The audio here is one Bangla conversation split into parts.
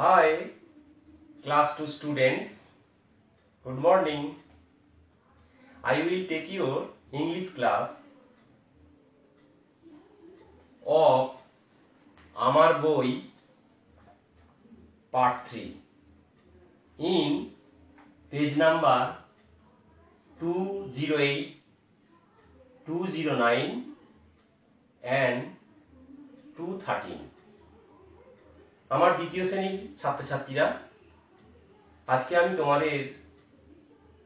Hi, class 2 students. Good morning. I will take your English class of আমার বই part 3 in page number 208 209 and 213 আমার দ্বিতীয় শ্রেণির ছাত্রছাত্রীরা, আজকে আমি তোমাদের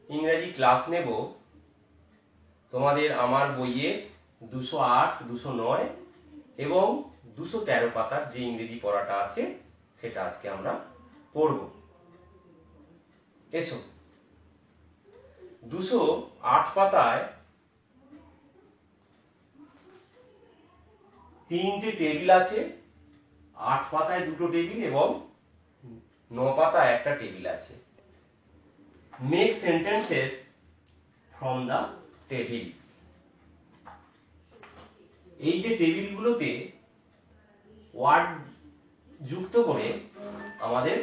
ইংরেজি ক্লাস নেব। তোমাদের আমার বইয়ের দুশো আট, দুশো নয় এবং দুশো তেরো পাতার যে ইংরেজি পড়াটা আছে, সেটা আজকে আমরা পড়ব। এসো। দুশো আট পাতায় তিনটে টেবিল আছে। আট পাতায় দুটো টেবিল এবং ন পাতায় একটা টেবিল আছে। Make sentences from the table এই যে টেবিলগুলোতে ওয়ার্ড যুক্ত করে আমাদের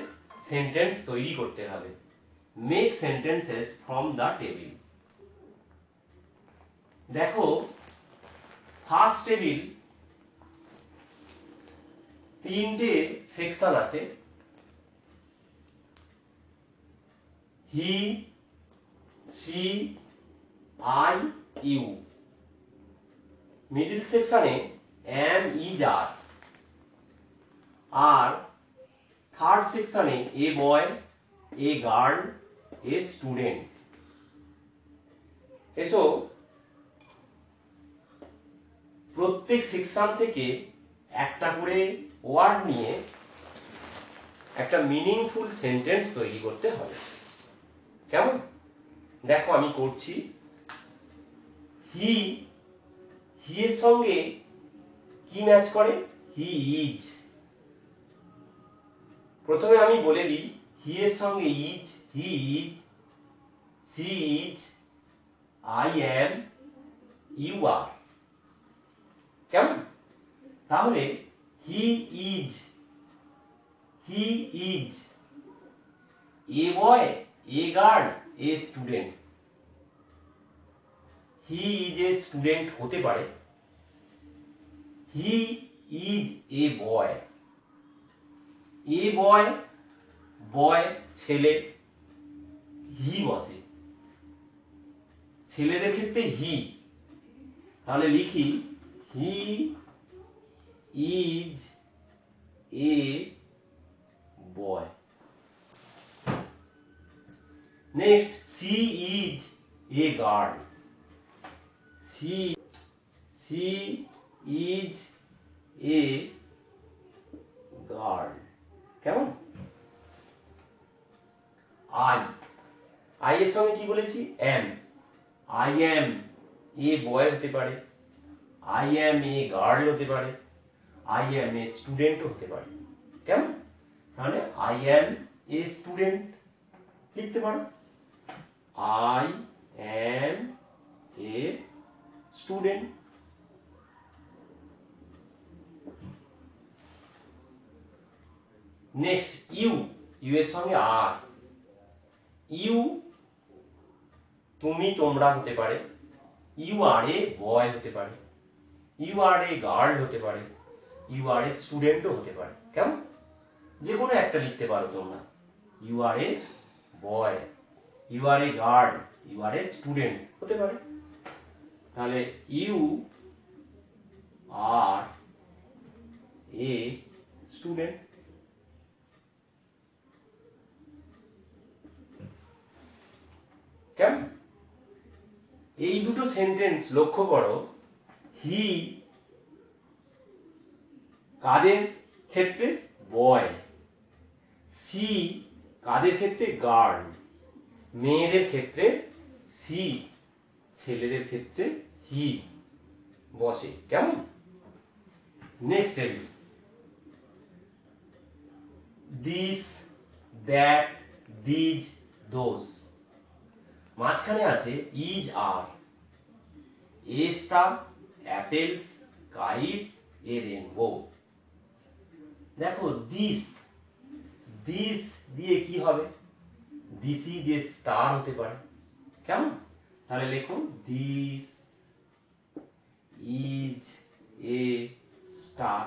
সেন্টেন্স তৈরি করতে হবে। Make sentences from the table দেখো ফার্স্ট টেবিল তিনটে সেকশন আছে। He, she, I, you. Middle সেকশনে এম ইজ আর আর থার্ড সেকশনে a boy, a girl, a student. এসো, প্রত্যেক সেকশন থেকে একটা করে ওয়ার্ড নিয়ে একটা মিনিংফুল সেন্টেন্স তৈরি করতে হবে। কেমন? দেখো, আমি করছি। হি হি এর সঙ্গে কি ম্যাচ করে? হি ইজ প্রথমে আমি বলে দিই হি এর সঙ্গে is he is she is I am you are কেমন? তাহলে he is he is a boy a girl a student he is a student হতে পারে। হি ইজ এ বয় এ বয় বয় ছেলে। হি বসে ছেলেদের ক্ষেত্রে হি তাহলে লিখি he is a boy next she is a girl she she is a girl কেমন? আই আই এর সঙ্গে কি বলেছি? Am I am a boy হতে পারে। আই এম এ গার্ল হতে পারে। আই এম এ স্টুডেন্টও হতে পারে। কেমন? তাহলে আই এম এ স্টুডেন্ট লিখতে পারো। I am a student next you you এর সঙ্গে আর ইউ তুমি তোমরা হতে পারে। ইউ আর এ বয় হতে পারে। ইউ আর এ গার্ল হতে পারে। ইউ আর এ স্টুডেন্টও হতে পারে। কেমন? যে কোনো একটা লিখতে পারো তোমরা। You are a boy you are a girl you are a student হতে পারে। তাহলে ইউ আর এ স্টুডেন্ট কেমন? এই দুটো সেন্টেন্স লক্ষ্য করো। হি কাদের ক্ষেত্রে? বয়। সি কাদের ক্ষেত্রে? গার্ল মেয়েদের ক্ষেত্রে? সি ছেলেদের ক্ষেত্রে? হি বসে। কেমন? Next table this that these those মাঝখানে আছে is are a star apples kites a rainbow দেখো দিস দিস দিয়ে কি হবে? দিস এ স্টার হতে পারে। কেমন? তাহলে লেখো this is a star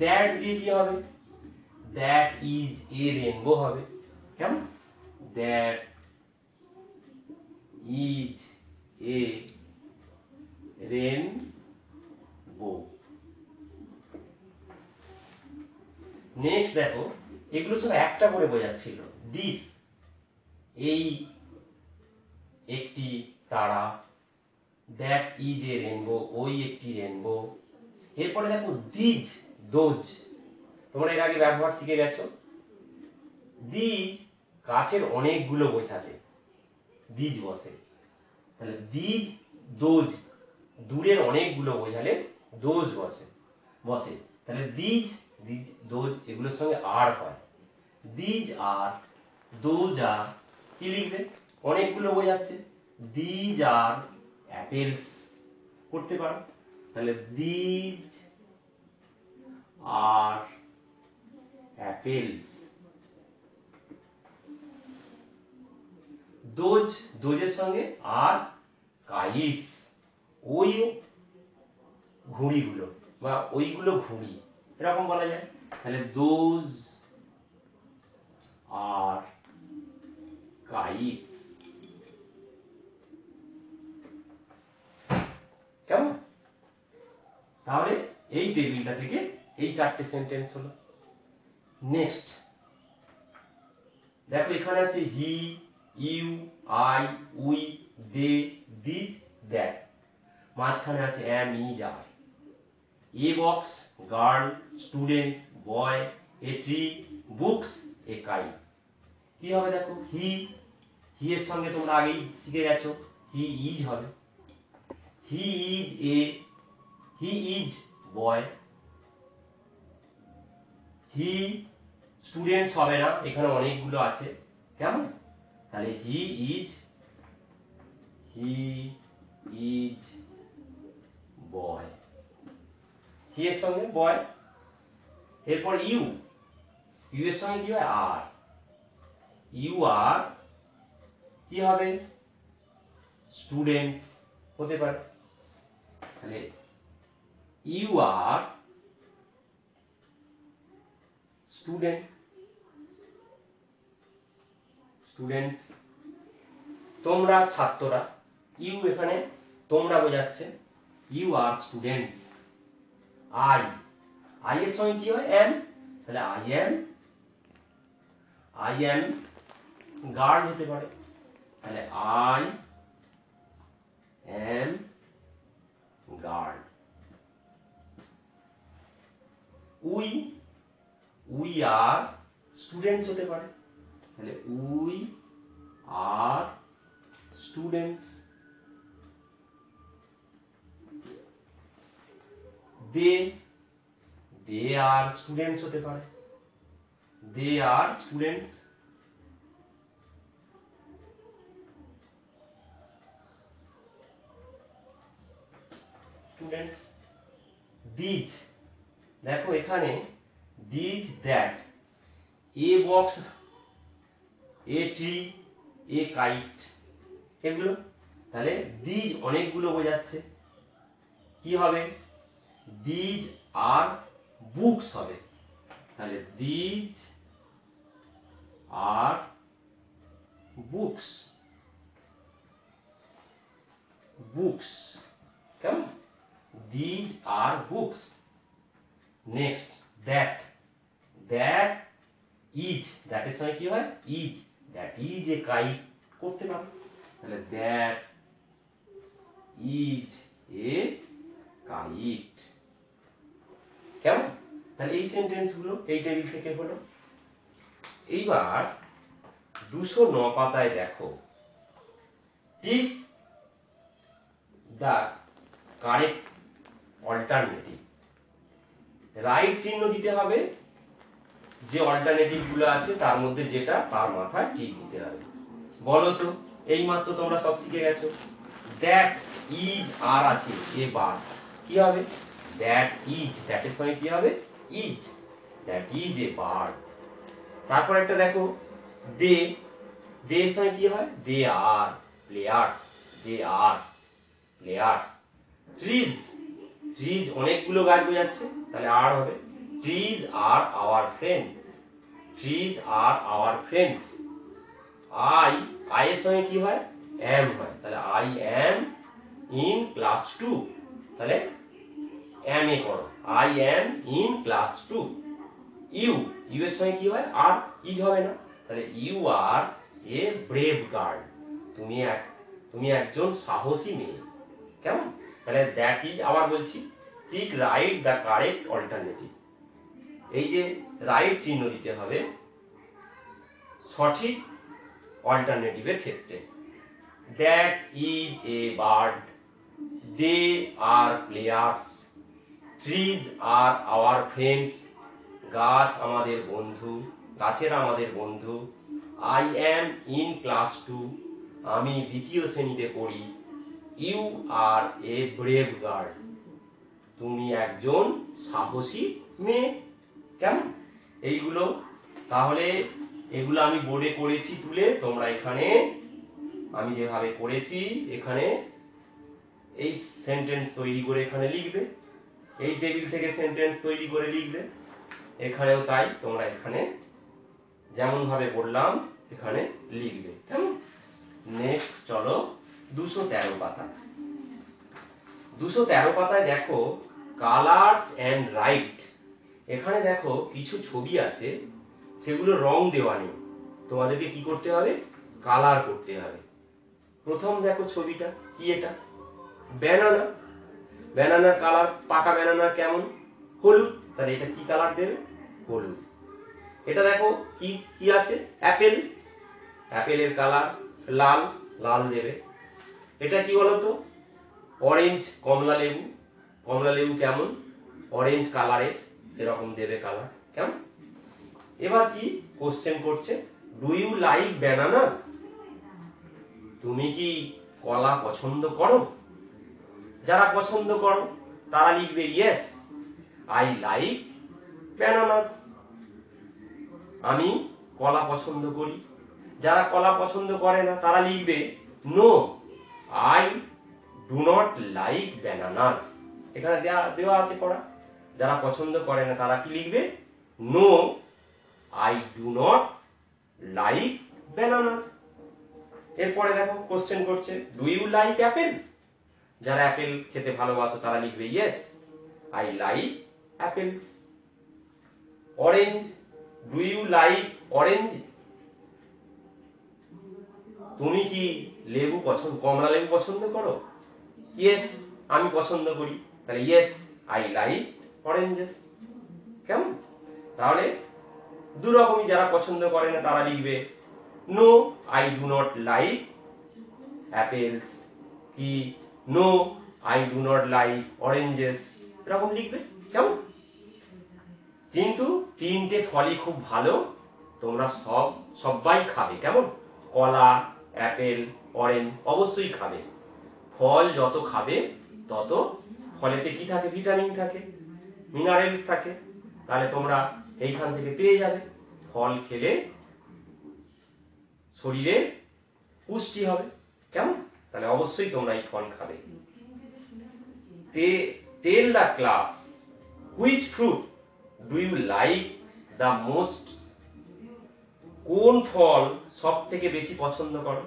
that দিয়ে কি হবে? দ্যাট ইজ এ রেনবো হবে। কেমন? That is a rainbow next দেখো, এগুলো সব একটা করে বোঝাচ্ছিল। দিস এই একটি তারা দ্যাট ইজ এ রেনবো ওই একটি রেনবো এরপরে দেখো দিজ দোজ তোমরা এর আগে ব্যবহার শিখে গেছো। দিজ গাছের অনেকগুলো বোঝাতে দিজ বসে। তাহলে দিজ দোজ দূরের অনেকগুলো বোঝালে দোজ বসে বসে। তাহলে দিজ দিজ দোজ এগুলোর সঙ্গে আর হয়। দিজ আর, দোজ আর, কি লিখবে? অনেকগুলো বোঝাচ্ছে দিজ আর অ্যাপেলস করতে পারো। তাহলে দিজ আর অ্যাপেলস। দোজ, দোজের সঙ্গে আর কাইটস। ওই ঘুড়িগুলো, বা ওইগুলো ঘুড়ি। এরকম বলা যায়। তাহলে দোজ আর কেমন? তাহলে এই টেবিলটা থেকে এই চারটে সেন্টেন্স হলো। নেক্সট দেখো এখানে আছে he you I we they these that মাঝখানে আছে am is are a box girl student boy a tree books a kite কি হবে দেখো? হি হি এর সঙ্গে তোমরা আগেই শিখে গেছো। হি ইজ হবে। He is a he is boy he students হবে না। এখানে অনেকগুলো আছে। কেমন? তাহলে he is he is boy হি এর সঙ্গে বয় এরপর ইউ ইউ এর সঙ্গে কি হয় আর ইউ আর কি হবে? স্টুডেন্টস হতে পারে। তাহলে ইউ আর স্টুডেন্ট স্টুডেন্টস তোমরা ছাত্ররা ইউ এখানে তোমরা বোঝাচ্ছে you are students I. I এর সঙ্গে কি হয়? এম। তাহলে I am I am guard হতে পারে। তাহলে I am guard. We we are students হতে পারে। তাহলে we are students. They they are students হতে পারে। They are students students these দেখো এখানে these that a box a tree a kite এগুলো। তাহলে দিজ অনেকগুলো বোঝাচ্ছে। কি হবে? দিজ আর বুকস হবে তাহলে দিজ আর বুকস বুকস কেমন? These are books next that that is দ্যাটের সঙ্গে কি হয়? Is that is a kite করতে পারো। তাহলে দ্যাট ইজ এ কাইট কেমন? তাহলে এই সেন্টেন্সগুলো এই টেবিল থেকে হলো। এইবার দুশো ন পাতায় দেখো। Tick the correct alternative right চিহ্ন দিতে হবে। যে অল্টারনেটিভগুলো আছে, তার মধ্যে যেটা তার মাথায় টিক দিতে হবে। বলো তো এই তোমরা সব শিখে গেছো। দ্যাট ইজ আর আছে এ বার কি হবে? দ্যাট ইজ দ্যাটের সঙ্গে কি হবে? Is that is a bird তারপর একটা দেখো দে দে এর সঙ্গে কি হয়? They are players they are players trees trees অনেকগুলো গাছ বোঝাচ্ছে তাহলে আর হবে। Trees are our friend trees are our friends I I এর সঙ্গে কি হয়? এম হয়। তাহলে I am in class two তাহলে এম এ করো। I am in class two you you এর সঙ্গে কি হয়? আর ইজ হবে না। তাহলে you are a brave guard তুমি এক, তুমি একজন সাহসী মেয়ে। কেমন? তাহলে দ্যাট ইজ আবার বলছি tick right the correct alternative এই যে রাইট চিহ্ন দিতে হবে সঠিক অল্টারনেটিভের ক্ষেত্রে। That is a bird they are players trees are our friends গাছ আমাদের বন্ধু, গাছেরা আমাদের বন্ধু। I am in class two আমি দ্বিতীয় শ্রেণীতে পড়ি। You are a brave guard তুমি একজন সাহসী মেয়ে। কেমন? এইগুলো। তাহলে এগুলো আমি বোর্ডে করেছি তুলে তোমরা এখানে, আমি যেভাবে করেছি, এখানে এই সেন্টেন্স তৈরি করে এখানে লিখবে। এই টেবিল থেকে সেন্টেন্স তৈরি করে লিখবে। এখানেও তাই, তোমরা এখানে যেমন ভাবে বললাম, এখানে লিখবে। কেমন? নেক্সট চলো, দুশো তেরো পাতা। দুশো তেরো পাতায় দেখো কালার্স অ্যান্ড রাইট এখানে দেখো, কিছু ছবি আছে, সেগুলো রং দেওয়া নেই। তোমাদেরকে কি করতে হবে? কালার করতে হবে। প্রথম দেখো ছবিটা, কি এটা? ব্যানানা ব্যানানার কালার পাকা ব্যানানার কেমন? হলুদ। তাহলে এটা কি কালার দেবে? হলুদ। এটা দেখো কি কি আছে? অ্যাপেল অ্যাপেলের কালার লাল লাল দেবে। এটা কি বলতো? অরেঞ্জ কমলা লেবু। কমলা লেবু কেমন? অরেঞ্জ কালারের সেরকম দেবে কালার কেমন? এবার কি কোশ্চেন করছে? ডু ইউ লাইক ব্যানানাস তুমি কি কলা পছন্দ করো? যারা পছন্দ করো, তারা লিখবে ইয়েস আই লাইক ব্যানানাস আমি কলা পছন্দ করি। যারা কলা পছন্দ করে না, তারা লিখবে no I do not like bananas এখানে দেওয়া দেওয়া আছে পড়া যারা পছন্দ করে না, তারা কি লিখবে no I do not like bananas এরপরে দেখো কোশ্চেন করছে ডু ইউ লাইক অ্যাপেলস যারা অ্যাপেল খেতে ভালোবাসো তারা লিখবে yes I like apples orange do you like orange তুমি কি লেবু পছন্দ, কমলা লেবু পছন্দ করো? ইয়েস আমি পছন্দ করি। তাহলে ইয়েস আই লাইক অরেঞ্জেস কেমন? তাহলে, দু রকমই যারা পছন্দ করে না তারা লিখবে no I do not like apples কি? No I do not like oranges এরকম লিখবে। কেমন? কিন্তু তিনটে ফলই খুব ভালো, তোমরা সব, সবাই খাবে। কেমন? কলা, অ্যাপেল, অরেঞ্জ অবশ্যই খাবে। ফল যত খাবে, তত ফলেতে কি থাকে? ভিটামিন থাকে, মিনারেলস থাকে। তাহলে তোমরা এইখান থেকে পেয়ে যাবে। ফল খেলে শরীরে পুষ্টি হবে। কেমন? তাহলে অবশ্যই তোমরা এই ফল খাবে। Tell the class which fruit do you like the most? কোন ফল সব থেকে বেশি পছন্দ করো?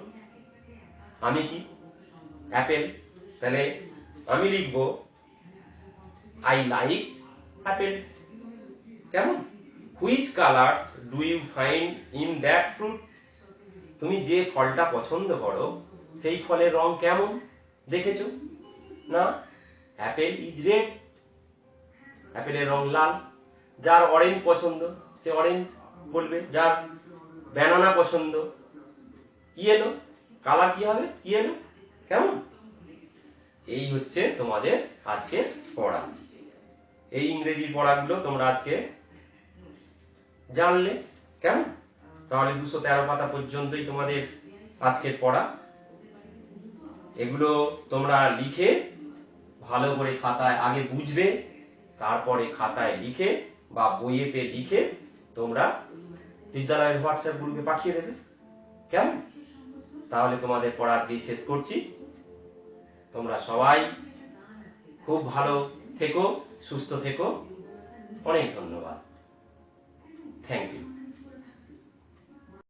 আমি কি? অ্যাপেল। তাহলে আমি লিখব আই লাইক অ্যাপেল। কেমন? Which colours do you find in that fruit? তুমি যে ফলটা পছন্দ করো সেই ফলের রং কেমন দেখেছ? না? অ্যাপেল ইজ রেড অ্যাপেলের রং লাল। যার অরেঞ্জ পছন্দ, সে অরেঞ্জ বলবে। যার ব্যানানা পছন্দ ইয়েলো কালার কি হবে? ইয়েলো কেমন? এই হচ্ছে তোমাদের আজকে পড়া। এই ইংরেজি পড়াগুলো তোমরা আজকে জানলে। কেমন? তাহলে দুশো তেরো পাতা পর্যন্তই তোমাদের আজকের পড়া। এগুলো তোমরা লিখে ভালো করে খাতায় আগে বুঝবে, তারপরে খাতায় লিখে বা বইয়েতে লিখে তোমরা বিদ্যালয়ের হোয়াটসঅ্যাপ গ্রুপে পাঠিয়ে দেবে। কেমন? তাহলে তোমাদের পড়া আজকেই শেষ করছি। তোমরা সবাই খুব ভালো থেকো, সুস্থ থেকো। অনেক ধন্যবাদ। Thank you